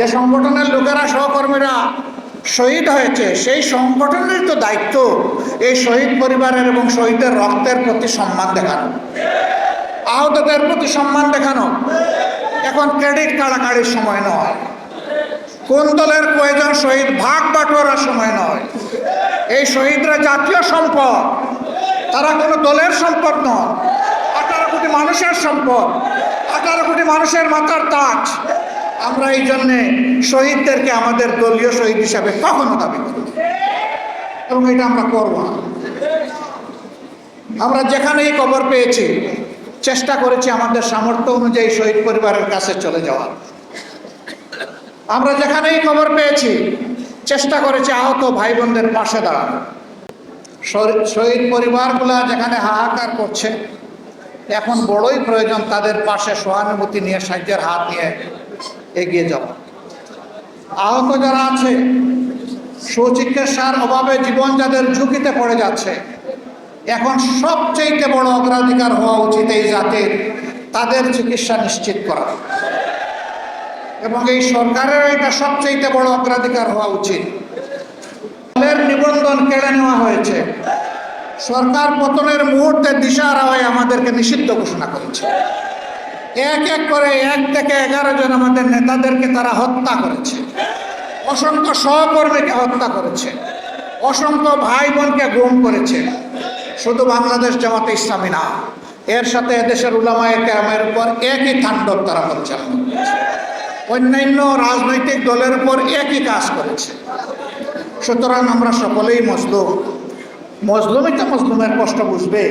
যে সংগঠনের লোকেরা, সহকর্মীরা শহীদ হয়েছে, সেই সংগঠনের তো দায়িত্ব এই শহীদ পরিবারের এবং শহীদের রক্তের প্রতি সম্মান দেখানো। আহতদের প্রতি সম্মান দেখানো। এখন ক্রেডিট কাড়াকাড়ির সময় নয়। কোন দলের কয়জন শহীদ ভাগ বাটোয়ারার সময় নয়। এই শহীদরা জাতীয় সম্পদ। তারা কোনো দলের সম্পদ নয়। আঠারো কোটি মানুষের সম্পদ। আঠারো কোটি মানুষের মাথার তাজ। আমরা এই জন্যে শহীদদেরকে আমাদের দলীয় শহীদ হিসাবে কখনো দাবি করি এবং এটা আমরা করব না। আমরা যেখানেই খবর পেয়েছি, চেষ্টা করেছি আমাদের সামর্থ্য অনুযায়ী শহীদ পরিবারের কাছে চলে যাওয়ার। আমরা যেখানেই খবর পেয়েছি, চেষ্টা করেছি আহত ভাই বোনদের পাশে দাঁড়ানো। শহীদ পরিবারগুলা যেখানে হাহাকার করছে, এখন বড়ই প্রয়োজন তাদের পাশে সহানুভূতি নিয়ে, সাহায্যের হাত নিয়ে এগিয়ে যাওয়া আহত যারা আছে সুচিকিৎসার অভাবে জীবন যাদের ঝুঁকিতে পড়ে যাচ্ছে। এখন সবচেয়ে বড় অগ্রাধিকার হওয়া উচিত এই জাতির, তাদের চিকিৎসা নিশ্চিত করা। এবং এই সরকারের এটা সবচেয়ে বড় অগ্রাধিকার হওয়া উচিত। দলের নিবন্ধন কেড়ে নেওয়া হয়েছে। সরকার পতনের মুহূর্তে দিশাহারা হয়ে আমাদেরকে নিষিদ্ধ ঘোষণা করেছে। এক এক করে এক থেকে এগারো জন আমাদের নেতাদেরকে তারা হত্যা করেছে। অসংখ্য সহকর্মীকে হত্যা করেছে। অসংখ্য ভাই বোনকে গুম করেছে। শুধু বাংলাদেশ জামাতে ইসলামী না, এর সাথে এদেশের উলামায় কেরামের উপর একই তাণ্ডব তারা পরিচালনা করেছে। অন্যান্য রাজনৈতিক দলের উপর একই কাজ করেছে। সুতরাং আমরা সকলেই মজলুম। মজলুমই তো মজলুমের কষ্ট বুঝবে।